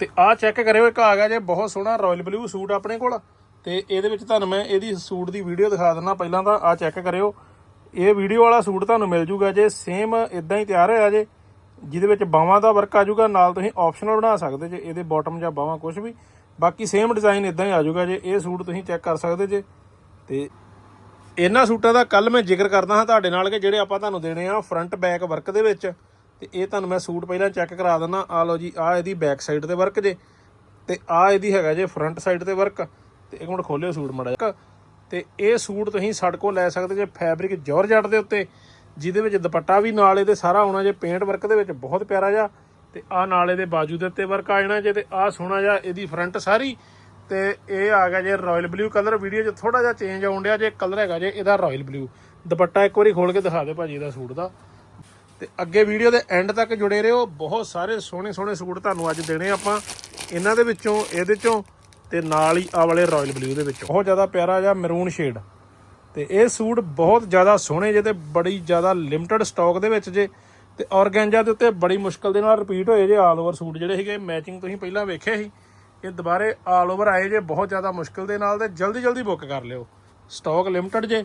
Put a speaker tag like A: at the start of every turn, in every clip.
A: ਤੇ ਆਹ ਚੈੱਕ ਕਰਿਓ, ਇੱਕ ਆ ਗਿਆ ਜੇ, ਬਹੁਤ ਸੋਹਣਾ ਰਾਇਲ ਬਲੂ ਸੂਟ ਆਪਣੇ ਕੋਲ। ਤੇ ਇਹਦੇ ਵਿੱਚ ਤੁਹਾਨੂੰ ਮੈਂ ਇਹਦੀ ਸੂਟ ਦੀ ਵੀਡੀਓ ਦਿਖਾ ਦਿੰਦਾ ਪਹਿਲਾਂ ਤਾਂ, ਆਹ ਚੈੱਕ ਕਰਿਓ। ਇਹ ਵੀਡੀਓ ਵਾਲਾ ਸੂਟ ਤੁਹਾਨੂੰ ਮਿਲ ਜੂਗਾ ਜੇ ਸੇਮ ਇਦਾਂ ਹੀ ਤਿਆਰ ਹੋਇਆ ਜੇ, ਜਿਹਦੇ ਵਿੱਚ ਬਾਹਾਂ ਦਾ ਵਰਕ ਆ ਜਾਊਗਾ ਨਾਲ ਤੁਸੀਂ ਆਪਸ਼ਨਲ ਬਣਾ ਸਕਦੇ ਜੇ, ਇਹਦੇ ਬਾਟਮ ਜਾਂ ਬਾਹਾਂ ਕੁਝ ਵੀ। ਬਾਕੀ ਸੇਮ ਡਿਜ਼ਾਈਨ ਇਦਾਂ ਹੀ ਆ ਜਾਊਗਾ ਜੇ, ਇਹ ਸੂਟ ਤੁਸੀਂ ਚੈੱਕ ਕਰ ਸਕਦੇ ਜੇ। ਤੇ ਇਹਨਾਂ ਸੂਟਾਂ ਦਾ ਕੱਲ ਮੈਂ ਜ਼ਿਕਰ ਕਰਦਾ ਹਾਂ ਤੁਹਾਡੇ ਨਾਲ ਕਿ ਜਿਹੜੇ ਆਪਾਂ ਤੁਹਾਨੂੰ ਦੇਣੇ ਆ ਫਰੰਟ ਬੈਕ ਵਰਕ ਦੇ ਵਿੱਚ। ਤੇ ਇਹ ਤੁਹਾਨੂੰ ਮੈਂ ਸੂਟ ਪਹਿਲਾਂ ਚੈੱਕ ਕਰਾ ਦਿੰਦਾ। ਆ ਲਓ ਜੀ ਆ ਇਹਦੀ ਬੈਕ ਸਾਈਡ ਤੇ ਵਰਕ ਜੇ। ਤੇ ਆ ਇਹਦੀ ਹੈਗਾ ਜੇ ਫਰੰਟ ਸਾਈਡ ਤੇ ਵਰਕ ਤੇ ਇੱਕ ਮਿੰਟ ਖੋਲਿਓ ਸੂਟ ਮੜਾ ਤੇ ਇਹ ਸੂਟ ਤੁਸੀਂ ਸਾਡੇ ਕੋਲ ਲੈ ਸਕਦੇ ਜੇ ਫੈਬਰਿਕ ਜਾਰਜਟ ਦੇ ਉੱਤੇ, ਜਿਹਦੇ ਵਿੱਚ ਦੁਪੱਟਾ ਵੀ ਨਾਲ ਇਹਦੇ ਸਾਰਾ ਆਉਣਾ ਜੇ ਪੇਂਟ ਵਰਕ ਦੇ ਵਿੱਚ ਬਹੁਤ ਪਿਆਰਾ ਜਿਹਾ। ਤੇ ਆ ਨਾਲ ਇਹਦੇ ਬਾਜੂ ਦੇ ਉੱਤੇ ਵਰਕ ਆ ਜਾਣਾ ਜੇ, ਤੇ ਆ ਸੋਹਣਾ ਜਿਹਾ ਇਹਦੀ ਫਰੰਟ ਸਾਰੀ। ਤੇ ਇਹ ਆ ਗਿਆ ਜੇ ਰਾਇਲ ਬਲੂ ਕਲਰ ਵੀਡੀਓ 'ਚ ਥੋੜਾ ਜਿਹਾ ਚੇਂਜ ਆਉਣ ਡਿਆ ਜੇ ਕਲਰ ਹੈਗਾ ਜੇ ਇਹਦਾ ਰਾਇਲ ਬਲੂ ਦੁਪੱਟਾ ਇੱਕ ਵਾਰੀ ਖੋਲ ਕੇ ਦਿਖਾ ਦੇ ਭਾਜੀ ਇਹਦਾ ਸੂਟ ਦਾ। ਤੇ ਅੱਗੇ ਵੀਡੀਓ ਦੇ ਐਂਡ ਤੱਕ ਜੁੜੇ ਰਹੋ। ਬਹੁਤ ਸਾਰੇ ਸੋਹਣੇ ਸੋਹਣੇ ਸੂਟ ਤੁਹਾਨੂੰ ਅੱਜ ਦੇਣੇ ਆਪਾਂ। ਇਹਨਾਂ ਦੇ ਵਿੱਚੋਂ, ਇਹਦੇ ਚੋਂ ਤੇ ਨਾਲ ਹੀ ਆ ਵਾਲੇ ਰਾਇਲ ਬਲੂ ਦੇ ਵਿੱਚੋਂ। ਬਹੁਤ ਜ਼ਿਆਦਾ ਪਿਆਰਾ ਜਿਹਾ ਮੈਰੂਨ ਸ਼ੇਡ ਤੇ ਇਹ ਸੂਟ ਬਹੁਤ ਜ਼ਿਆਦਾ ਸੋਹਣੇ ਜੇ ਤੇ ਬੜੀ ਜ਼ਿਆਦਾ ਲਿਮਟਿਡ ਸਟਾਕ ਦੇ ਵਿੱਚ ਜੇ। ਤੇ ਔਰਗੈਂਜਾ ਦੇ ਉੱਤੇ ਬੜੀ ਮੁਸ਼ਕਲ ਦੇ ਨਾਲ ਰਿਪੀਟ ਹੋਏ ਜੇ ਆਲ ਓਵਰ ਸੂਟ ਜਿਹੜੇ ਸੀਗੇ। ਮੈਚਿੰਗ ਤੁਸੀਂ ਪਹਿਲਾਂ ਵੇਖਿਆ ਸੀ। ਇਹ ਦੁਬਾਰੇ ਆਲ ਓਵਰ ਆਏ ਜੇ, ਬਹੁਤ ਜ਼ਿਆਦਾ ਮੁਸ਼ਕਲ ਦੇ ਨਾਲ ਤੇ ਜਲਦੀ ਜਲਦੀ ਬੁੱਕ ਕਰ ਲਿਓ। ਸਟਾਕ ਲਿਮਟਿਡ ਜੇ।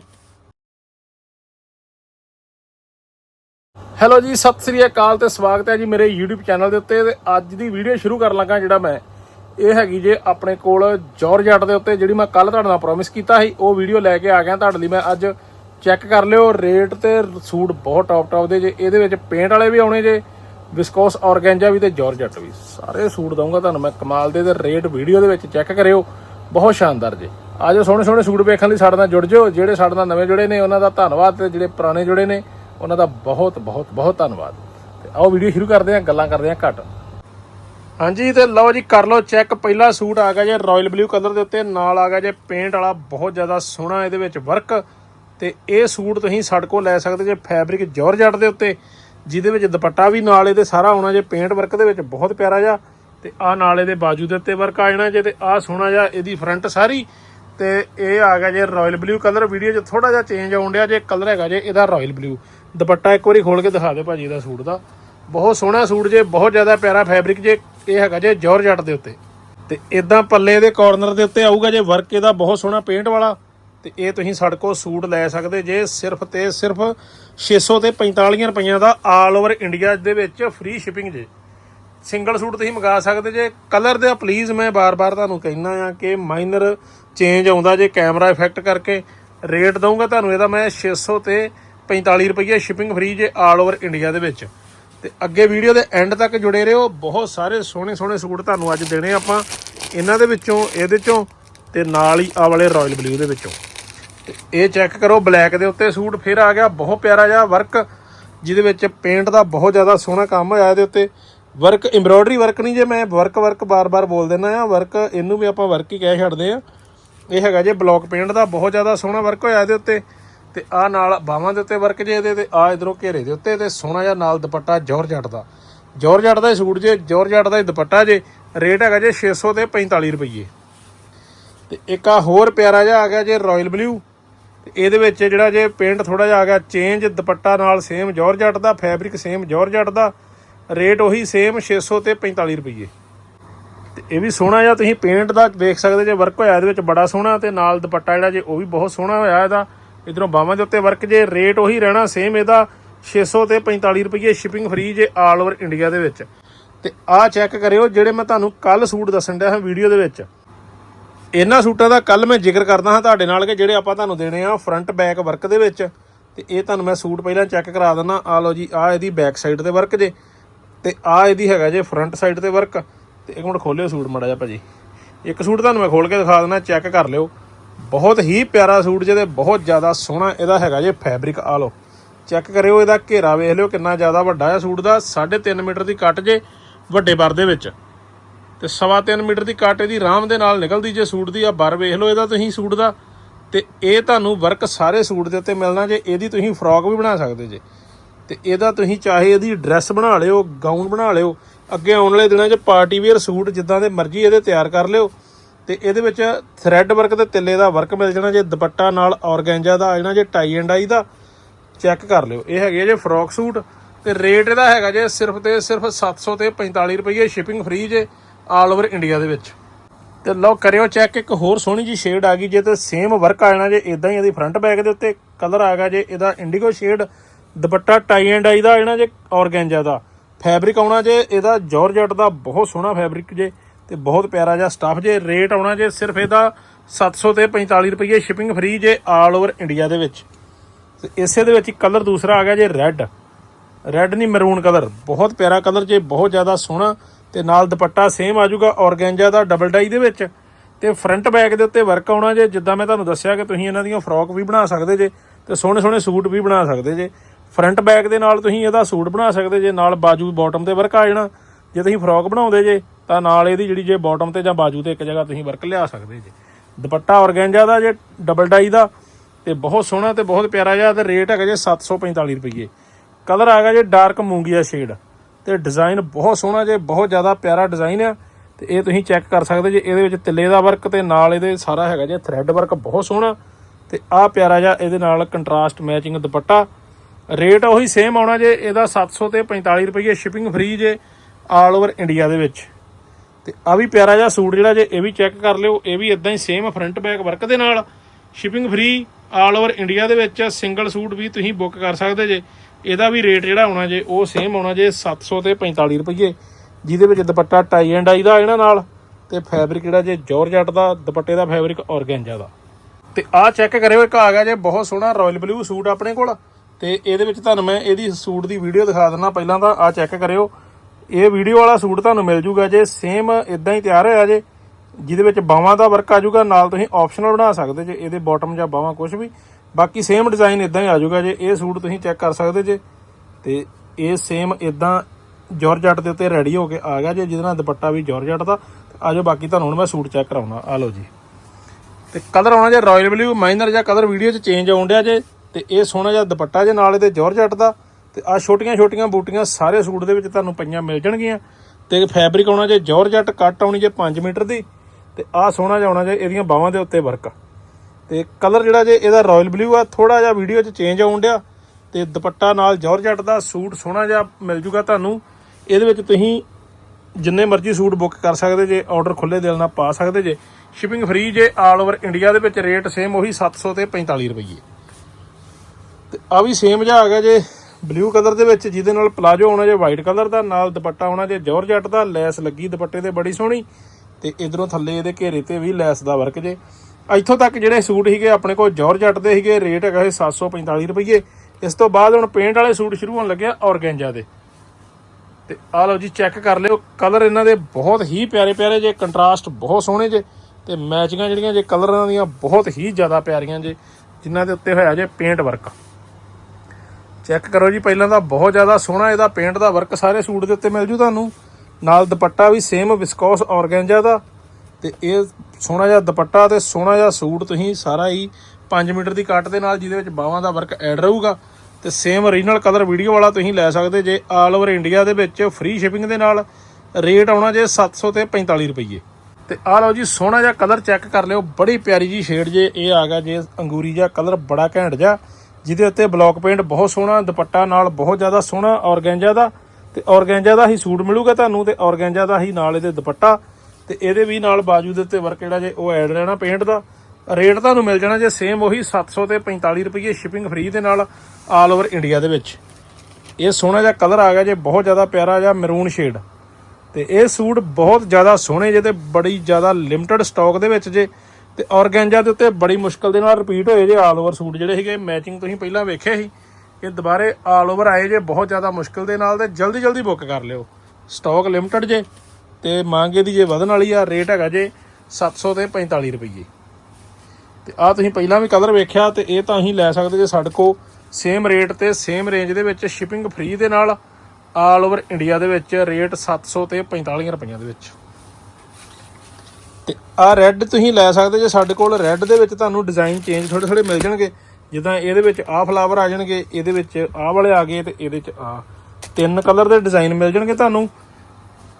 A: ਹੈਲੋ ਜੀ, ਸਤਿ ਸ੍ਰੀ ਅਕਾਲ ਤੇ ਸਵਾਗਤ ਹੈ ਜੀ ਮੇਰੇ YouTube ਚੈਨਲ ਦੇ ਉੱਤੇ ਤੇ ਅੱਜ ਦੀ ਵੀਡੀਓ ਸ਼ੁਰੂ ਕਰਨ ਲੱਗਾ ਜਿਹੜਾ ਮੈਂ। ਇਹ ਹੈਗੀ ਜੇ ਆਪਣੇ ਕੋਲ ਜੌਰਜਟ ਦੇ ਉੱਤੇ, ਜਿਹੜੀ ਮੈਂ ਕੱਲ ਤੁਹਾਡੇ ਨਾਲ ਪ੍ਰੋਮਿਸ ਕੀਤਾ ਸੀ, ਉਹ ਵੀਡੀਓ ਲੈ ਕੇ ਆ ਗਿਆ ਤੁਹਾਡੇ ਲਈ। ਮੈਂ ਅੱਜ ਚੈੱਕ ਕਰ ਲਿਓ ਰੇਟ ਤੇ ਸੂਟ ਬਹੁਤ ਟੌਪ ਟੌਪ ਦੇ ਜੇ। ਇਹਦੇ ਵਿੱਚ ਪੇਂਟ ਵਾਲੇ ਵੀ ਆਉਣੇ ਜੇ ਵਿਸਕੋਸ ਔਰਗੈਂਜਾ ਵੀ ਤੇ ਜੌਰਜਟ ਵੀ। ਸਾਰੇ ਸੂਟ ਦਊਂਗਾ ਤੁਹਾਨੂੰ ਮੈਂ ਕਮਾਲ ਦੇ ਤੇ ਰੇਟ ਵੀਡੀਓ ਦੇ ਵਿੱਚ ਚੈੱਕ ਕਰਿਓ। ਬਹੁਤ ਸ਼ਾਨਦਾਰ ਜੇ। ਆਜੋ ਸੋਹਣੇ ਸੋਹਣੇ ਸੂਟ ਵੇਖਣ ਲਈ ਸਾਡੇ ਨਾਲ ਜੁੜ ਜਾਓ। ਜਿਹੜੇ ਸਾਡੇ ਨਾਲ ਨਵੇਂ ਜੁੜੇ ਨੇ, ਉਹਨਾਂ ਦਾ ਧੰਨਵਾਦ ਤੇ ਜਿਹੜੇ ਪੁਰਾਣੇ ਜੁੜੇ ਨੇ ਉਹਨਾਂ ਦਾ ਬਹੁਤ ਬਹੁਤ ਬਹੁਤ ਧੰਨਵਾਦ। ਤੇ ਆਓ ਵੀਡੀਓ ਸ਼ੁਰੂ ਕਰਦੇ ਹਾਂ, ਗੱਲਾਂ ਕਰਦੇ ਹਾਂ ਘੱਟ। ਹਾਂਜੀ, ਤੇ ਲਓ ਜੀ, ਕਰ ਲਓ ਚੈੱਕ। ਪਹਿਲਾ ਸੂਟ ਆ ਗਿਆ ਜੇ ਰਾਇਲ ਬਲੂ ਕਲਰ ਦੇ ਉੱਤੇ। ਨਾਲ ਆ ਗਿਆ ਜੇ ਪੇਂਟ ਵਾਲਾ, ਬਹੁਤ ਜ਼ਿਆਦਾ ਸੋਹਣਾ ਇਹਦੇ ਵਿੱਚ ਵਰਕ ਤੇ ਇਹ ਸੂਟ ਤੁਸੀਂ ਸਾਡੇ ਕੋਲ ਲੈ ਸਕਦੇ ਜੇ ਫੈਬਰਿਕ ਜੌਰਜਟ ਦੇ ਉੱਤੇ, ਜਿਹਦੇ ਵਿੱਚ ਦੁਪੱਟਾ ਵੀ ਨਾਲ ਇਹਦੇ ਸਾਰਾ ਆਉਣਾ ਜੇ ਪੇਂਟ ਵਰਕ ਦੇ ਵਿੱਚ, ਬਹੁਤ ਪਿਆਰਾ ਜਿਹਾ। ਤੇ ਆ ਨਾਲ ਇਹਦੇ ਬਾਜੂ ਦੇ ਉੱਤੇ ਵਰਕ ਆ ਜਾਣਾ ਜੇ, ਤੇ ਆ ਸੋਹਣਾ ਜਿਹਾ ਇਹਦੀ ਫਰੰਟ ਸਾਰੀ। ਤੇ ਇਹ ਆ ਗਿਆ ਜੇ ਰਾਇਲ ਬਲੂ ਕਲਰ ਵੀਡੀਓ 'ਚ ਥੋੜਾ ਜਿਹਾ ਚੇਂਜ ਆਉਣ ਡਿਆ ਜੇ ਕਲਰ ਹੈਗਾ ਜੇ ਇਹਦਾ ਰਾਇਲ ਬਲੂ ਦੁਪੱਟਾ ਇੱਕ ਵਾਰੀ ਖੋਲ ਕੇ ਦਿਖਾ ਦਿਓ ਭਾਜੀ ਇਹਦਾ ਸੂਟ ਦਾ। ਬਹੁਤ ਸੋਹਣਾ ਸੂਟ ਜੇ, ਬਹੁਤ ਜ਼ਿਆਦਾ ਪਿਆਰਾ ਫੈਬਰਿਕ ਜੇ, ਇਹ ਹੈਗਾ ਜੇ ਜੌਰਜਟ ਦੇ ਉੱਤੇ। ਤੇ ਇਦਾਂ ਪੱਲੇ ਦੇ ਕਾਰਨਰ ਦੇ ਉੱਤੇ ਆਊਗਾ ਜੇ ਵਰਕ ਇਹਦਾ ਬਹੁਤ ਸੋਹਣਾ ਪੇਂਟ ਵਾਲਾ। ਤੇ ਇਹ ਤੁਸੀਂ ਸਾਡੇ ਕੋਲ ਸੂਟ ਲੈ ਸਕਦੇ ਜੇ ਸਿਰਫ ਤੇ ਸਿਰਫ 600 ਤੇ 45 ਰੁਪਈਆਂ ਦਾ ਆਲ ਓਵਰ ਇੰਡੀਆ ਦੇ ਵਿੱਚ ਫ੍ਰੀ ਸ਼ਿਪਿੰਗ ਜੇ। ਸਿੰਗਲ ਸੂਟ ਤੁਸੀਂ ਮੰਗਾ ਸਕਦੇ ਜੇ। ਕਲਰ ਦੇ ਪਲੀਜ਼ ਮੈਂ ਬਾਰ-ਬਾਰ ਤੁਹਾਨੂੰ ਕਹਿਣਾ ਆ ਕਿ ਮਾਈਨਰ ਚੇਂਜ ਆਉਂਦਾ ਜੇ ਕੈਮਰਾ ਇਫੈਕਟ ਕਰਕੇ। ਰੇਟ ਦਊਂਗਾ ਤੁਹਾਨੂੰ ਇਹਦਾ ਮੈਂ 600 ਤੇ 45 ਰੁਪਏ ਸ਼ਿਪਿੰਗ ਫ੍ਰੀ ਜੇ ਆਲ ਓਵਰ ਇੰਡੀਆ ਦੇ ਵਿੱਚ। ਤੇ ਅੱਗੇ ਵੀਡੀਓ ਦੇ ਐਂਡ ਤੱਕ ਜੁੜੇ ਰਹੋ। ਬਹੁਤ ਸਾਰੇ ਸੋਹਣੇ ਸੋਹਣੇ ਸੂਟ ਤੁਹਾਨੂੰ ਅੱਜ ਦੇਣੇ ਆਪਾਂ ਇਹਨਾਂ ਦੇ ਵਿੱਚੋਂ, ਇਹਦੇ ਚੋਂ ਤੇ ਨਾਲ ਹੀ ਆ ਵਾਲੇ ਰਾਇਲ ਬਲੂ ਦੇ ਵਿੱਚੋਂ। ਤੇ ਇਹ ਚੈੱਕ ਕਰੋ ਬਲੈਕ ਦੇ ਉੱਤੇ ਸੂਟ ਫਿਰ ਆ ਗਿਆ। ਬਹੁਤ ਪਿਆਰਾ ਜਿਹਾ ਵਰਕ ਜਿਹਦੇ ਵਿੱਚ ਪੇਂਟ ਦਾ ਬਹੁਤ ਜ਼ਿਆਦਾ ਸੋਹਣਾ ਕੰਮ ਹੋਇਆ ਇਹਦੇ ਉੱਤੇ। ਵਰਕ ਐਮਬ੍ਰੋਇਡਰੀ ਵਰਕ ਨਹੀਂ ਜੇ ਮੈਂ ਵਰਕ ਵਰਕ ਬਾਰ-ਬਾਰ ਬੋਲ ਦਿੰਦਾ ਆ। ਵਰਕ ਇਹਨੂੰ ਵੀ ਆਪਾਂ ਵਰਕ ਹੀ ਕਹਿ ਛੱਡਦੇ ਆ। ਇਹ ਹੈਗਾ ਜੇ ਬਲੌਕ ਪੇਂਟ ਦਾ ਬਹੁਤ ਜ਼ਿਆਦਾ ਸੋਹਣਾ ਵਰਕ ਹੋਇਆ ਇਹਦੇ ਉੱਤੇ। ਤੇ ਆ ਨਾਲ ਬਾਹਾਂ ਦੇ ਉੱਤੇ ਵਰਕ ਜੇ ਇਹਦੇ ਤੇ ਆ ਇਧਰੋਂ ਘੇਰੇ ਦੇ ਉੱਤੇ ਤੇ ਸੋਹਣਾ ਜਿਹਾ ਨਾਲ ਦੁਪੱਟਾ ਜੌਰਜਟ ਦਾ। ਜੌਰਜਟ ਦਾ ਹੀ ਸੂਟ ਜੇ ਜੌਰਜਟ ਦਾ ਹੀ ਦੁਪੱਟਾ ਜੇ, ਰੇਟ ਹੈਗਾ ਜੇ 600 ਤੇ 45 ਰੁਪਏ ਤੇ ਇੱਕ ਆ ਹੋਰ ਪਿਆਰਾ ਜਿਹਾ ਆ ਗਿਆ ਜੇ ਰਾਇਲ ਬਲੂ। ਤੇ ਇਹਦੇ ਵਿੱਚ ਜਿਹੜਾ ਜੇ ਪੇਂਟ ਥੋੜਾ ਜਿਹਾ ਆ ਗਿਆ ਚੇਂਜ ਦੁਪੱਟਾ ਨਾਲ ਸੇਮ ਜੌਰਜਟ ਦਾ ਫੈਬਰਿਕ ਸੇਮ ਜੌਰਜਟ ਦਾ, ਰੇਟ ਉਹੀ ਸੇਮ 600 ਤੇ 45 ਰੁਪਏ ਤੇ ਇਹ ਵੀ ਸੋਹਣਾ ਜਿਹਾ ਤੁਸੀਂ ਪੇਂਟ ਦਾ ਦੇਖ ਸਕਦੇ ਜੇ ਵਰਕ ਹੋਇਆ ਇਹਦੇ ਵਿੱਚ ਬੜਾ ਸੋਹਣਾ ਤੇ ਨਾਲ ਦੁਪੱਟਾ ਜਿਹੜਾ ਜੇ ਉਹ ਵੀ ਬਹੁਤ ਸੋਹਣਾ ਹੋਇਆ ਇਹਦਾ। ਇਧਰੋਂ ਬਾਹਾਂ ਦੇ ਉੱਤੇ ਵਰਕ ਜੇ, ਰੇਟ ਉਹੀ ਰਹਿਣਾ ਸੇਮ ਇਹਦਾ 600 ਤੇ 45 ਰੁਪਏ ਸ਼ਿਪਿੰਗ ਫ੍ਰੀ ਜੇ ਆਲ ਓਵਰ ਇੰਡੀਆ ਦੇ ਵਿੱਚ। ਤੇ ਆਹ ਚੈੱਕ ਕਰਿਓ ਜਿਹੜੇ ਮੈਂ ਤੁਹਾਨੂੰ ਕੱਲ ਸੂਟ ਦੱਸਣ ਡਿਆ ਹਾਂ ਵੀਡੀਓ ਦੇ ਵਿੱਚ। ਇਹਨਾਂ ਸੂਟਾਂ ਦਾ ਕੱਲ ਮੈਂ ਜ਼ਿਕਰ ਕਰਦਾ ਹਾਂ ਤੁਹਾਡੇ ਨਾਲ ਕਿ ਜਿਹੜੇ ਆਪਾਂ ਤੁਹਾਨੂੰ ਦੇਣੇ ਆ ਫਰੰਟ ਬੈਕ ਵਰਕ ਦੇ ਵਿੱਚ, ਤੇ ਇਹ ਤੁਹਾਨੂੰ ਮੈਂ ਸੂਟ ਪਹਿਲਾਂ ਚੈੱਕ ਕਰਾ ਦਿੰਦਾ ਆ ਲਓ ਜੀ ਆ ਇਹਦੀ ਬੈਕ ਸਾਈਡ ਤੇ ਵਰਕ ਜੇ, ਤੇ ਆ ਇਹਦੀ ਹੈਗਾ ਜੇ ਫਰੰਟ ਸਾਈਡ ਤੇ ਵਰਕ ਤੇ ਇੱਕ ਮਿੰਟ ਖੋਲਿਓ ਸੂਟ ਮੜਾ ਜਾ ਭਾਜੀ। ਇੱਕ ਸੂਟ ਤੁਹਾਨੂੰ ਮੈਂ ਖੋਲ ਕੇ ਦਿਖਾ ਦਿੰਦਾ ਚੈੱਕ ਕਰ ਲਿਓ। ਬਹੁਤ ਹੀ ਪਿਆਰਾ ਸੂਟ ਜਿਹਦੇ ਬਹੁਤ ਜ਼ਿਆਦਾ ਸੋਹਣਾ ਇਹਦਾ ਹੈਗਾ ਜੇ ਫੈਬਰਿਕ ਆ ਲਓ। ਚੈੱਕ ਕਰਿਓ ਇਹਦਾ ਘੇਰਾ ਵੇਖ ਲਿਓ ਕਿੰਨਾ ਜ਼ਿਆਦਾ ਵੱਡਾ ਹੈ ਸੂਟ ਦਾ 3.5 ਮੀਟਰ ਦੀ ਕੱਟ ਜੇ ਵੱਡੇ ਬਰ ਦੇ ਵਿੱਚ। ਤੇ ਸਵਾ ਤਿੰਨ ਮੀਟਰ ਦੀ ਕੱਟ ਇਹਦੀ ਆਰਾਮ ਦੇ ਨਾਲ ਨਿਕਲਦੀ ਜੇ ਸੂਟ ਦੀ, ਆ ਬਰ ਵੇਖ ਲਓ ਇਹਦਾ ਤੁਸੀਂ ਸੂਟ ਦਾ। ਤੇ ਇਹ ਤੁਹਾਨੂੰ ਵਰਕ ਸਾਰੇ ਸੂਟ ਦੇ ਉੱਤੇ ਮਿਲਣਾ ਜੇ, ਇਹਦੀ ਤੁਸੀਂ ਫਰੋਕ ਵੀ ਬਣਾ ਸਕਦੇ ਜੇ। ਤੇ ਇਹਦਾ ਤੁਸੀਂ ਚਾਹੇ ਇਹਦੀ ਡਰੈਸ ਬਣਾ ਲਿਓ ਗਾਊਨ ਬਣਾ ਲਿਓ, ਅੱਗੇ ਆਉਣ ਵਾਲੇ ਦਿਨਾਂ 'ਚ ਪਾਰਟੀ ਵੇਅਰ ਸੂਟ ਜਿੱਦਾਂ ਦੇ ਮਰਜ਼ੀ ਇਹਦੇ ਤਿਆਰ ਕਰ ਲਿਓ। ਤੇ ਇਹਦੇ ਵਿੱਚ ਥ੍ਰੈਡ ਵਰਕ ਤੇ ਤਿੱਲੇ ਦਾ ਵਰਕ ਮਿਲ ਜਾਣਾ, ਜੇ ਦੁਪੱਟਾ ਨਾਲ ਔਰਗੈਂਜਾ ਦਾ ਆ ਜਾਣਾ, ਜੇ ਟਾਈ ਐਂਡ ਆਈ ਦਾ ਚੈੱਕ ਕਰ ਲਿਓ। ਇਹ ਹੈਗੇ ਜੇ ਫਰੋਕ ਸੂਟ, ਤੇ ਰੇਟ ਇਹਦਾ ਹੈਗਾ ਜੇ ਸਿਰਫ ਤੇ ਸਿਰਫ 700 ਤੇ 45 ਰੁਪਏ ਸ਼ਿਪਿੰਗ ਫ੍ਰੀ ਜੇ ਆਲ ਓਵਰ ਇੰਡੀਆ ਦੇ ਵਿੱਚ। ਤੇ ਲਓ, ਕਰਿਓ ਚੈੱਕ ਇੱਕ ਹੋਰ ਸੋਹਣੀ ਜੀ ਸ਼ੇਡ ਆ ਗਈ, ਜੇ ਤੇ ਸੇਮ ਵਰਕ ਆ ਜਾਣਾ, ਜੇ ਇਦਾਂ ਹੀ ਇਹਦੀ ਫਰੰਟ ਬੈਕ ਦੇ ਉੱਤੇ ਕਲਰ ਆ ਗਿਆ, ਜੇ ਇਹਦਾ indigo shade dupatta tie and dye ਦਾ ਇਹਨਾਂ ਜੇ ਔਰਗੈਂਜਾ ਦਾ। ਫੈਬਰਿਕ ਆਉਣਾ, ਜੇ ਇਹਦਾ ਜਾਰਜਟ ਦਾ, ਬਹੁਤ ਸੋਹਣਾ ਫੈਬਰਿਕ ਜੇ। ਤੇ ਬਹੁਤ ਪਿਆਰਾ ਜਿਹਾ ਸਟਫ ਜੇ ਰੇਟ ਆਉਣਾ ਜੇ ਸਿਰਫ ਇਹਦਾ 700 ਤੇ 45 ਰੁਪਏ ਸ਼ਿਪਿੰਗ ਫ੍ਰੀ ਜੇ ਆਲ ਓਵਰ ਇੰਡੀਆ ਦੇ ਵਿੱਚ। ਤੇ ਇਸੇ ਦੇ ਵਿੱਚ ਕਲਰ ਦੂਸਰਾ ਆ ਗਿਆ ਜੇ ਰੈੱਡ ਰੈੱਡ ਨਹੀਂ ਮੈਰੂਨ ਕਲਰ ਬਹੁਤ ਪਿਆਰਾ ਕਲਰ ਜੇ, ਬਹੁਤ ਜ਼ਿਆਦਾ ਸੋਹਣਾ ਤੇ ਨਾਲ ਦੁਪੱਟਾ ਸੇਮ ਆ ਜਾਊਗਾ ਔਰਗੈਂਜਾ ਦਾ ਡਬਲ ਡਾਈ ਦੇ ਵਿੱਚ। ਤੇ ਫਰੰਟ ਬੈਕ ਦੇ ਉੱਤੇ ਵਰਕ ਆਉਣਾ ਜੇ, ਜਿੱਦਾਂ ਮੈਂ ਤੁਹਾਨੂੰ ਦੱਸਿਆ ਕਿ ਤੁਸੀਂ ਇਹਨਾਂ ਦੀਆਂ ਫਰੋਕ ਵੀ ਬਣਾ ਸਕਦੇ ਜੇ ਤੇ ਸੋਹਣੇ ਸੋਹਣੇ ਸੂਟ ਵੀ ਬਣਾ ਸਕਦੇ ਜੇ। ਫਰੰਟ ਬੈਕ ਦੇ ਨਾਲ ਤੁਸੀਂ ਇਹਦਾ ਸੂਟ ਬਣਾ ਸਕਦੇ ਜੇ, ਨਾਲ ਬਾਜੂ ਬਾਟਮ ਤੇ ਵਰਕ ਆ ਜਾਣਾ। ਜੇ ਤੁਸੀਂ ਫਰੋਕ ਬਣਾਉਂਦੇ ਜੇ ਤਾਂ ਨਾਲ ਇਹਦੀ ਜਿਹੜੀ ਜੇ ਬਾਟਮ ਤੇ ਜਾਂ ਬਾਜੂ ਤੇ ਇੱਕ ਜਗ੍ਹਾ ਤੁਸੀਂ ਵਰਕ ਲਿਆ ਸਕਦੇ ਜੇ। ਦੁਪੱਟਾ ਔਰਗੈਂਜਾ ਦਾ ਜੇ ਡਬਲ ਡਾਈ ਦਾ, ਤੇ ਬਹੁਤ ਸੋਹਣਾ ਤੇ ਬਹੁਤ ਪਿਆਰਾ ਜਿਹਾ ਤੇ ਰੇਟ ਹੈਗਾ ਜੇ 745 ਰੁਪਏ ਕਲਰ ਆ ਜੇ ਡਾਰਕ ਮੂੰਗੀਆ ਸ਼ੇਡ ਤੇ ਡਿਜ਼ਾਈਨ ਬਹੁਤ ਸੋਹਣਾ ਜੇ, ਬਹੁਤ ਜ਼ਿਆਦਾ ਪਿਆਰਾ ਡਿਜ਼ਾਈਨ ਆ ਤੇ ਇਹ ਤੁਸੀਂ ਚੈੱਕ ਕਰ ਸਕਦੇ ਜੇ, ਇਹਦੇ ਵਿੱਚ ਤਿੱਲੇ ਦਾ ਵਰਕ ਤੇ ਨਾਲ ਇਹਦੇ ਸਾਰਾ ਹੈਗਾ ਜੇ ਥ੍ਰੈਡ ਵਰਕ ਬਹੁਤ ਸੋਹਣਾ ਤੇ ਆਹ ਪਿਆਰਾ ਜਿਹਾ ਇਹਦੇ ਨਾਲ ਕੰਟਰਾਸਟ ਮੈਚਿੰਗ ਦੁਪੱਟਾ। ਰੇਟ ਉਹੀ ਸੇਮ ਆਉਣਾ ਜੇ, ਇਹਦਾ 700 ਤੇ 45 ਰੁਪਏ ਸ਼ਿਪਿੰਗ ਫ੍ਰੀ ਜੇ ਆਲ ਓਵਰ ਇੰਡੀਆ ਦੇ ਵਿੱਚ। ਤੇ ਆ ਵੀ ਪਿਆਰਾ ਜਿਹਾ ਸੂਟ ਜਿਹੜਾ ਜੇ ਇਹ ਵੀ ਚੈੱਕ ਕਰ ਲਿਓ, ਇਹ ਵੀ ਇਦਾਂ ਹੀ ਸੇਮ ਫਰੰਟ ਬੈਕ ਵਰਕ ਦੇ ਨਾਲ। Shipping free all over India ਦੇ ਵਿੱਚ ਸਿੰਗਲ ਸੂਟ ਵੀ ਤੁਸੀਂ ਬੁੱਕ ਕਰ ਸਕਦੇ ਜੇ। ਇਹਦਾ ਵੀ ਰੇਟ ਜਿਹੜਾ ਆਉਣਾ ਜੇ, ਉਹ ਸੇਮ ਆਉਣਾ ਜੇ 700 ਤੇ 45 ਰੁਪਏ ਜਿਹਦੇ ਵਿੱਚ ਦੁਪੱਟਾ ਟਾਈ ਐਂਡ ਆਈ ਦਾ ਇਹਨਾਂ ਨਾਲ ਤੇ ਫੈਬਰਿਕ ਜਿਹੜਾ ਜੇ ਜੋਰਜਟ ਦਾ, ਦੁਪੱਟੇ ਦਾ ਫੈਬਰਿਕ ਔਰਗੈਂਜਾ ਦਾ। ਤੇ ਆਹ ਚੈੱਕ ਕਰਿਓ, ਇੱਕ ਆ ਗਿਆ ਜੇ, ਬਹੁਤ ਸੋਹਣਾ ਰਾਇਲ ਬਲੂ ਸੂਟ ਆਪਣੇ ਕੋਲ। ਤੇ ਇਹਦੇ ਵਿੱਚ ਤੁਹਾਨੂੰ ਮੈਂ ਇਹਦੀ ਸੂਟ ਦੀ ਵੀਡੀਓ ਦਿਖਾ ਦਿੰਦਾ। ਪਹਿਲਾਂ ਤਾਂ ਆਹ ਚੈੱਕ ਕਰਿਓ। ਇਹ ਵੀਡੀਓ ਵਾਲਾ ਸੂਟ ਤੁਹਾਨੂੰ ਮਿਲ ਜੂਗਾ ਜੇ ਸੇਮ ਇਦਾਂ ਹੀ ਤਿਆਰ ਹੋਇਆ ਜੇ, ਜਿਹਦੇ ਵਿੱਚ ਬਾਹਾਂ ਦਾ ਵਰਕ ਆ ਜੂਗਾ, ਨਾਲ ਤੁਸੀਂ ਆਪਸ਼ਨਲ ਬਣਾ ਸਕਦੇ ਜੇ, ਇਹਦੇ ਬਾਟਮ ਜਾਂ ਬਾਹਾਂ ਕੁਝ ਵੀ। ਬਾਕੀ ਸੇਮ ਡਿਜ਼ਾਈਨ ਇਦਾਂ ਹੀ ਆ ਜੂਗਾ ਜੇ, ਇਹ ਸੂਟ ਤੁਸੀਂ ਚੈੱਕ ਕਰ ਸਕਦੇ ਜੇ। ਤੇ ਇਹ ਸੇਮ ਇਦਾਂ ਜਾਰਜਟ ਦੇ ਉੱਤੇ ਰੈਡੀ ਹੋ ਕੇ ਆ ਗਿਆ ਜੇ, ਜਿਹਦੇ ਨਾਲ ਦੁਪੱਟਾ ਵੀ ਜਾਰਜਟ ਦਾ। ਆਜੋ ਬਾਕੀ ਤੁਹਾਨੂੰ ਹੁਣ ਮੈਂ ਸੂਟ ਚੈੱਕ ਕਰਾਉਣਾ। ਆ ਲਓ ਜੀ। ਤੇ ਕਲਰ ਆਉਣਾ ਜੇ ਰਾਇਲ ਬਲੂ ਮਾਈਨਰ ਜਾਂ ਕਲਰ ਵੀਡੀਓ 'ਚ ਚੇਂਜ ਆਉਣ ਡਿਆ ਜੇ, ਤੇ ਇਹ ਸੋਹਣਾ ਜਿਹਾ ਦੁਪੱਟਾ ਜੇ, ਨਾਲ ਇਹਦੇ ਜਾਰਜਟ ਦਾ। ਤੇ ਆ ਛੋਟੀਆਂ ਛੋਟੀਆਂ ਬੂਟੀਆਂ ਸਾਰੇ ਸੂਟ ਦੇ ਵਿੱਚ ਤੁਹਾਨੂੰ ਪਈਆਂ ਮਿਲ ਜਾਣਗੀਆਂ। ਤੇ ਫੈਬਰਿਕ ਆਉਣਾ ਜੇ ਜਾਰਜਟ ਕੱਟ ਆਉਣੀ ਜੇ 5 ਮੀਟਰ ਦੀ, ਤੇ ਆ ਸੋਹਣਾ ਜਿਹਾ ਆਉਣਾ ਜੇ ਇਹਦੀਆਂ ਬਾਹਾਂ ਦੇ ਉੱਤੇ ਵਰਕ। ਤੇ ਕਲਰ ਜਿਹੜਾ ਜੇ ਇਹਦਾ ਰਾਇਲ ਬਲੂ ਆ ਥੋੜਾ ਜਿਹਾ ਵੀਡੀਓ 'ਚ ਚੇਂਜ ਆਉਣ ਡਿਆ, ਤੇ ਦੁਪੱਟਾ ਨਾਲ ਜਾਰਜਟ ਦਾ ਸੂਟ ਸੋਹਣਾ ਜਿਹਾ ਮਿਲ ਜੂਗਾ ਤੁਹਾਨੂੰ। ਇਹਦੇ ਵਿੱਚ ਤੁਸੀਂ ਜਿੰਨੇ ਮਰਜ਼ੀ ਸੂਟ ਬੁੱਕ ਕਰ ਸਕਦੇ ਜੇ, ਆਰਡਰ ਖੁੱਲੇ ਦਿਲ ਨਾਲ ਪਾ ਸਕਦੇ ਜੇ। ਸ਼ਿਪਿੰਗ ਫ੍ਰੀ ਜੇ ਆਲ ਓਵਰ ਇੰਡੀਆ ਦੇ ਵਿੱਚ ਰੇਟ ਸੇਮ ਉਹੀ 700 ਤੇ 45 ਰੁਪਏ ਤੇ ਆ ਵੀ ਸੇਮ ਜਿਹਾ ਆ ਗਿਆ ਜੇ ਬਲੂ ਕਲਰ ਦੇ ਵਿੱਚ, ਜਿਹਦੇ ਨਾਲ ਪਲਾਜੋ ਆਉਣਾ ਜੇ ਵਾਈਟ ਕਲਰ ਦਾ, ਨਾਲ ਦੁਪੱਟਾ ਆਉਣਾ ਜੇ ਜਾਰਜਟ ਦਾ, ਲੈਸ ਲੱਗੀ ਦੁਪੱਟੇ ਤੇ ਬੜੀ ਸੋਹਣੀ। ਤੇ ਇਧਰੋਂ ਥੱਲੇ ਇਹਦੇ ਘੇਰੇ ਤੇ ਵੀ ਲੈਸ ਦਾ ਵਰਕ ਜੇ। ਇੱਥੋਂ ਤੱਕ ਜਿਹੜੇ ਸੂਟ ਸੀਗੇ, ਆਪਣੇ ਕੋਲ ਜਾਰਜਟ ਦੇ ਸੀਗੇ, ਰੇਟ ਹੈਗਾ ਇਹ 745 ਰੁਪਏ ਇਸ ਤੋਂ ਬਾਅਦ ਹੁਣ ਪੇਂਟ ਵਾਲੇ ਸੂਟ ਸ਼ੁਰੂ ਹੋਣ ਲੱਗਿਆ ਔਰਗੈਂਜਾ ਦੇ। ਤੇ ਆ ਲਓ ਜੀ ਚੈੱਕ ਕਰ ਲਿਓ। ਕਲਰ ਇਹਨਾਂ ਦੇ ਬਹੁਤ ਹੀ ਪਿਆਰੇ ਪਿਆਰੇ ਜੇ ਕੰਟਰਾਸਟ ਬਹੁਤ ਸੋਹਣੇ ਜੇ। ਤੇ ਮੈਚਿੰਗਾਂ ਜਿਹੜੀਆਂ ਜੇ, ਕਲਰਾਂ ਦੀਆਂ ਬਹੁਤ ਹੀ ਜ਼ਿਆਦਾ ਪਿਆਰੀਆਂ ਜੇ, ਜਿਨ੍ਹਾਂ ਦੇ ਉੱਤੇ ਹੋਇਆ ਜੇ ਪੇਂਟ ਵਰਕ ਚੈੱਕ ਕਰੋ ਜੀ, ਪਹਿਲਾਂ ਤਾਂ ਬਹੁਤ ਜ਼ਿਆਦਾ ਸੋਹਣਾ ਇਹਦਾ ਪੇਂਟ ਦਾ ਵਰਕ ਸਾਰੇ ਸੂਟ ਦੇ ਉੱਤੇ ਮਿਲ ਜੂ ਤੁਹਾਨੂੰ। ਨਾਲ ਦੁਪੱਟਾ ਵੀ ਸੇਮ ਵਿਸਕੋਸ ਔਰਗੈਂਜਾ ਦਾ। ਤੇ ਇਹ ਸੋਹਣਾ ਜਿਹਾ ਦੁਪੱਟਾ ਤੇ ਸੋਹਣਾ ਜਿਹਾ ਸੂਟ ਤੁਸੀਂ ਸਾਰਾ ਹੀ 5 ਮੀਟਰ ਦੀ ਕੱਟ ਦੇ ਨਾਲ ਜਿਹਦੇ ਵਿੱਚ ਬਾਹਾਂ ਦਾ ਵਰਕ ਐਡ ਰਹੂਗਾ। ਤੇ ਸੇਮ ਓਰੀਜਨਲ ਕਲਰ ਵੀਡੀਓ ਵਾਲਾ ਤੁਸੀਂ ਲੈ ਸਕਦੇ ਜੇ ਆਲ ਓਵਰ ਇੰਡੀਆ ਦੇ ਵਿੱਚ ਫ੍ਰੀ ਸ਼ਿਪਿੰਗ ਦੇ ਨਾਲ। ਰੇਟ ਆਉਣਾ ਜੇ 700 ਤੇ 45 ਰੁਪਏ ਤੇ ਆ ਲਓ ਜੀ, ਸੋਹਣਾ ਜਿਹਾ ਕਲਰ ਚੈੱਕ ਕਰ ਲਿਓ। ਬੜੀ ਪਿਆਰੀ ਜੀ ਸ਼ੇਡ ਜੇ ਇਹ ਆ ਗਿਆ ਜੇ ਅੰਗੂਰੀ ਜਿਹਾ ਕਲਰ ਬੜਾ ਘੈਂਟ ਜਿਹਾ। ਜਿਹਦੇ ਉੱਤੇ ਬਲੌਕ ਪੇਂਟ ਬਹੁਤ ਸੋਹਣਾ, ਦੁਪੱਟਾ ਨਾਲ ਬਹੁਤ ਜ਼ਿਆਦਾ ਸੋਹਣਾ ਔਰਗੈਂਜਾ ਦਾ, ਤੇ ਔਰਗੈਂਜਾ ਦਾ ਹੀ ਸੂਟ ਮਿਲੂਗਾ ਤੁਹਾਨੂੰ ਤੇ ਔਰਗੈਂਜਾ ਦਾ ਹੀ ਨਾਲ ਇਹਦੇ ਦੁਪੱਟਾ, ਤੇ ਇਹਦੇ ਵੀ ਨਾਲ ਬਾਜੂ ਦੇ ਉੱਤੇ ਵਰਕ ਜਿਹੜਾ ਜੇ ਉਹ ਐਡ ਰਹਿਣਾ ਪੇਂਟ ਦਾ। ਰੇਟ ਤੁਹਾਨੂੰ ਮਿਲ ਜਾਣਾ ਜੇ ਸੇਮ ਉਹੀ 700 ਤੇ 45 ਰੁਪਏ ਸ਼ਿਪਿੰਗ ਫ੍ਰੀ ਦੇ ਨਾਲ ਆਲ ਓਵਰ ਇੰਡੀਆ ਦੇ ਵਿੱਚ। ਇਹ ਸੋਹਣਾ ਜਿਹਾ ਕਲਰ ਆ ਗਿਆ ਜੇ, ਬਹੁਤ ਜ਼ਿਆਦਾ ਪਿਆਰਾ ਜਿਹਾ ਮੈਰੂਨ ਸ਼ੇਡ ਤੇ ਇਹ ਸੂਟ ਬਹੁਤ ਜ਼ਿਆਦਾ ਸੋਹਣੇ ਜੇ ਤੇ ਬੜੀ ਜ਼ਿਆਦਾ ਲਿਮਟਿਡ ਸਟਾਕ ਦੇ ਵਿੱਚ ਜੇ ਤੇ ਔਰਗੈਂਜਾ ਦੇ ਉੱਤੇ ਬੜੀ ਮੁਸ਼ਕਲ ਦੇ ਨਾਲ ਰਿਪੀਟ ਹੋਏ ਜੇ ਆਲ ਓਵਰ ਸੂਟ ਜਿਹੜੇ ਸੀਗੇ ਮੈਚਿੰਗ ਤੁਸੀਂ ਪਹਿਲਾਂ ਵੇਖਿਆ ਸੀ। ਇਹ ਦੁਬਾਰੇ ਆਲ ਓਵਰ ਆਏ ਜੇ, ਬਹੁਤ ਜ਼ਿਆਦਾ ਮੁਸ਼ਕਲ ਦੇ ਨਾਲ ਤੇ ਜਲਦੀ ਜਲਦੀ ਬੁੱਕ ਕਰ ਲਿਓ। ਸਟਾਕ ਲਿਮਟਿਡ ਜੇ, ਤੇ ਮੰਗੇ ਦੀ ਜੇ ਵਧਣ ਵਾਲੀ ਆ ਰੇਟ ਹੈਗਾ ਜੇ 700 ਤੇ 45 ਰੁਪਏ ਤੇ ਆ ਤੁਸੀਂ ਪਹਿਲਾਂ ਵੀ ਕਲਰ ਵੇਖਿਆ ਤੇ ਇਹ ਤਾਂ ਅਸੀਂ ਲੈ ਸਕਦੇ ਜੇ ਸਾਡੇ ਕੋ ਸੇਮ ਰੇਟ ਤੇ ਸੇਮ ਰੇਂਜ ਦੇ ਵਿੱਚ ਸ਼ਿਪਿੰਗ ਫ੍ਰੀ ਦੇ ਨਾਲ ਆਲ ਓਵਰ ਇੰਡੀਆ ਦੇ ਵਿੱਚ ਰੇਟ 700 ਤੇ 45 ਰੁਪਈਆਂ ਦੇ ਵਿੱਚ। ਤੇ ਆ ਰੈੱਡ ਤੁਸੀਂ ਲੈ ਸਕਦੇ ਜੇ ਸਾਡੇ ਕੋਲ ਰੈੱਡ ਦੇ ਵਿੱਚ ਤੁਹਾਨੂੰ ਡਿਜ਼ਾਈਨ ਚੇਂਜ ਥੋੜੇ ਥੋੜੇ ਮਿਲ ਜਾਣਗੇ। ਜਿੱਦਾਂ ਇਹਦੇ ਵਿੱਚ ਆਹ ਫਲਾਵਰ ਆ ਜਾਣਗੇ, ਇਹਦੇ ਵਿੱਚ ਆਹ ਵਾਲੇ ਆ ਗਏ ਤੇ ਇਹਦੇ ਚ ਆ। ਤਿੰਨ ਕਲਰ ਦੇ ਡਿਜ਼ਾਈਨ ਮਿਲ ਜਾਣਗੇ ਤੁਹਾਨੂੰ।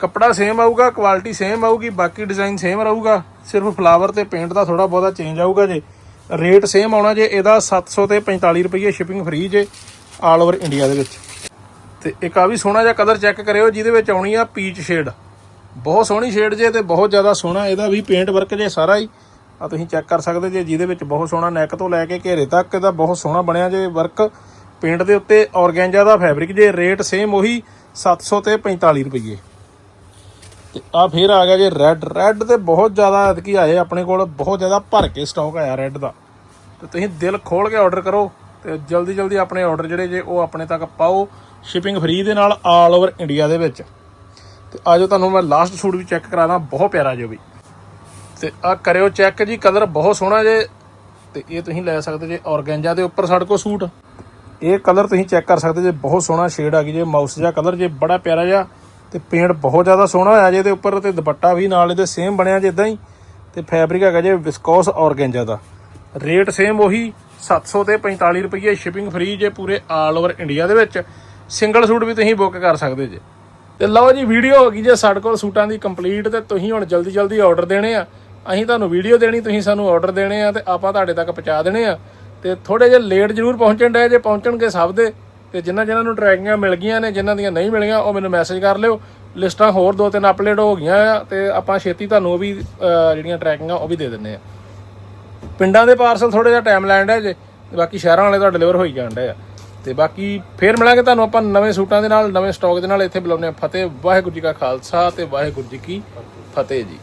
A: ਕੱਪੜਾ ਸੇਮ ਆਊਗਾ ਕੁਆਲਿਟੀ ਸੇਮ ਆਊਗੀ, ਬਾਕੀ ਡਿਜ਼ਾਈਨ ਸੇਮ ਰਹੂਗਾ। ਸਿਰਫ ਫਲਾਵਰ ਤੇ ਪੇਂਟ ਦਾ ਥੋੜਾ ਬਹੁਤਾ ਚੇਂਜ ਆਊਗਾ ਜੇ। ਰੇਟ ਸੇਮ ਆਉਣਾ ਜੇ, ਇਹਦਾ 700 ਤੇ 45 ਰੁਪਏ ਸ਼ਿਪਿੰਗ ਫ੍ਰੀ ਜੇ ਆਲ ਓਵਰ ਇੰਡੀਆ ਦੇ ਵਿੱਚ। ਤੇ ਇੱਕ ਆ ਵੀ ਸੋਹਣਾ ਜਿਹਾ ਕਲਰ ਚੈੱਕ ਕਰਿਓ, ਜਿਹਦੇ ਵਿੱਚ ਆਉਣੀ ਆ ਪੀਚ ਸ਼ੇਡ ਬਹੁਤ ਸੋਹਣੀ ਸ਼ੇਡ ਜੇ ਤੇ ਬਹੁਤ ਜ਼ਿਆਦਾ ਸੋਹਣਾ, ਇਹਦਾ ਵੀ ਪੇਂਟ ਵਰਕ ਜੇ ਸਾਰਾ ਹੀ। ਆ ਤੁਸੀਂ ਚੈੱਕ ਕਰ ਸਕਦੇ ਜੇ, ਜਿਹਦੇ ਵਿੱਚ ਬਹੁਤ ਸੋਹਣਾ ਨੈਕ ਤੋਂ ਲੈ ਕੇ ਘੇਰੇ ਤੱਕ ਇਹਦਾ ਬਹੁਤ ਸੋਹਣਾ ਬਣਿਆ ਜੇ ਵਰਕ ਪੇਂਟ ਦੇ ਉੱਤੇ ਔਰਗੈਂਜਾ ਦਾ ਫੈਬਰਿਕ ਜੇ ਰੇਟ ਸੇਮ ਉਹੀ 700 ਤੇ 45 ਰੁਪਏ ਤੇ ਆ ਫੇਰ ਆ ਗਿਆ ਜੇ ਰੈੱਡ ਰੈੱਡ ਤੇ ਬਹੁਤ ਜ਼ਿਆਦਾ ਐਤਕੀ ਆਏ ਆਪਣੇ ਕੋਲ, ਬਹੁਤ ਜ਼ਿਆਦਾ ਭਰ ਕੇ ਸਟਾਕ ਆਇਆ ਰੈੱਡ ਦਾ। ਤੇ ਤੁਸੀਂ ਦਿਲ ਖੋਲ ਕੇ ਆਰਡਰ ਕਰੋ ਤੇ ਜਲਦੀ ਜਲਦੀ ਆਪਣੇ ਆਰਡਰ ਜਿਹੜੇ ਜੇ ਉਹ ਆਪਣੇ ਤੱਕ ਪਾਓ। ਸ਼ਿਪਿੰਗ ਫ੍ਰੀ ਦੇ ਨਾਲ ਆਲ ਓਵਰ ਇੰਡੀਆ ਦੇ ਵਿੱਚ। ਤੇ ਆਜੋ ਤੁਹਾਨੂੰ ਮੈਂ ਲਾਸਟ ਸੂਟ ਵੀ ਚੈੱਕ ਕਰਾਦਾ, ਬਹੁਤ ਪਿਆਰਾ ਜੋ ਵੀ। ਤੇ ਆ ਕਰਿਓ ਚੈੱਕ ਜੀ ਕਲਰ ਬਹੁਤ ਸੋਹਣਾ ਜੇ। ਤੇ ਇਹ ਤੁਸੀਂ ਲੈ ਸਕਦੇ ਜੇ ਔਰਗੈਂਜਾ ਦੇ ਉੱਪਰ ਸਾਡੇ ਕੋਲ ਸੂਟ। ਇਹ ਕਲਰ ਤੁਸੀਂ ਚੈੱਕ ਕਰ ਸਕਦੇ ਜੇ, ਬਹੁਤ ਸੋਹਣਾ ਸ਼ੇਡ ਆ ਗਈ ਜੇ ਮਾਊਸ ਜਿਹਾ ਕਲਰ ਜੇ, ਬੜਾ ਪਿਆਰਾ ਜਿਹਾ। ਤੇ ਪੇਂਟ ਬਹੁਤ ਜ਼ਿਆਦਾ ਸੋਹਣਾ ਹੋਇਆ ਜੇ ਇਹਦੇ ਉੱਪਰ ਤੇ ਦੁਪੱਟਾ ਵੀ ਨਾਲ ਇਹਦੇ ਸੇਮ ਬਣਿਆ ਜੇ ਇਦਾਂ ਹੀ। ਤੇ ਫੈਬਰਿਕ ਹੈਗਾ ਜੇ ਵਿਸਕੋਸ ਔਰਗੈਂਜਾ ਦਾ। ਰੇਟ ਸੇਮ ਉਹੀ 700 ਤੇ 45 ਰੁਪਏ ਸ਼ਿਪਿੰਗ ਫ੍ਰੀ ਜੇ ਪੂਰੇ ਆਲ ਓਵਰ ਇੰਡੀਆ ਦੇ ਵਿੱਚ। ਸਿੰਗਲ ਸੂਟ ਵੀ ਤੁਸੀਂ ਬੁੱਕ ਕਰ ਸਕਦੇ ਜੇ। ਤੇ ਲਓ ਜੀ ਵੀਡੀਓ ਹੋ ਗਈ ਜੇ ਸਾਡੇ ਕੋਲ ਸੂਟਾਂ ਦੀ ਕੰਪਲੀਟ ਤੇ ਤੁਸੀਂ ਹੁਣ ਜਲਦੀ ਜਲਦੀ ਆਰਡਰ ਦੇਣੇ ਆ। ਅਸੀਂ ਤੁਹਾਨੂੰ ਵੀਡੀਓ ਦੇਣੀ ਤੁਸੀਂ ਸਾਨੂੰ ਆਰਡਰ ਦੇਣੇ ਆ ਤੇ ਆਪਾਂ ਤੁਹਾਡੇ ਤੱਕ ਪਹੁੰਚਾ ਦੇਣੇ ਆ। ਤੇ ਥੋੜੇ ਜਿਹਾ ਲੇਟ ਜ਼ਰੂਰ ਪਹੁੰਚਣ ਡਏ ਜੇ ਪਹੁੰਚਣਗੇ ਸਭ ਦੇ। ਤੇ ਜਿਨ੍ਹਾਂ ਜਿਨ੍ਹਾਂ ਨੂੰ ਟਰੈਕਿੰਗਾਂ ਮਿਲ ਗਈਆਂ ਨੇ ਜਿਨ੍ਹਾਂ ਦੀਆਂ ਨਹੀਂ ਮਿਲੀਆਂ ਉਹ ਮੈਨੂੰ ਮੈਸੇਜ ਕਰ ਲਿਓ। ਲਿਸਟਾਂ ਹੋਰ ਦੋ ਤਿੰਨ ਅਪਲੋਡ ਹੋ ਗਈਆਂ ਆ ਤੇ ਆਪਾਂ ਛੇਤੀ ਤੁਹਾਨੂੰ ਉਹ ਵੀ ਅਹ, ਜਿਹੜੀਆਂ ਟਰੈਕਿੰਗਾਂ ਉਹ ਵੀ ਦੇ ਦਿੰਨੇ ਆ। ਪਿੰਡਾਂ ਦੇ ਪਾਰਸਲ ਥੋੜਾ ਜਿਹਾ ਟਾਈਮ ਲੈਣ ਡਿਆ ਜੇ ਬਾਕੀ ਸ਼ਹਿਰਾਂ ਵਾਲੇ ਤਾਂ ਡਿਲੀਵਰ ਹੋਈ ਜਾਣ ਡਏ ਆ। ਤੇ ਬਾਕੀ ਫੇਰ ਮਿਲਾਂਗੇ ਤੁਹਾਨੂੰ ਆਪਾਂ ਨਵੇਂ ਸੂਟਾਂ ਦੇ ਨਾਲ, ਨਵੇਂ ਸਟਾਕ ਦੇ ਨਾਲ। ਇੱਥੇ ਬੁਲਾਉਂਦੇ ਆ ਫਤਿਹ, ਵਾਹਿਗੁਰੂ ਜੀ ਕਾ ਖਾਲਸਾ ਤੇ ਵਾਹਿਗੁਰੂ ਜੀ ਕੀ ਫਤਿਹ ਜੀ।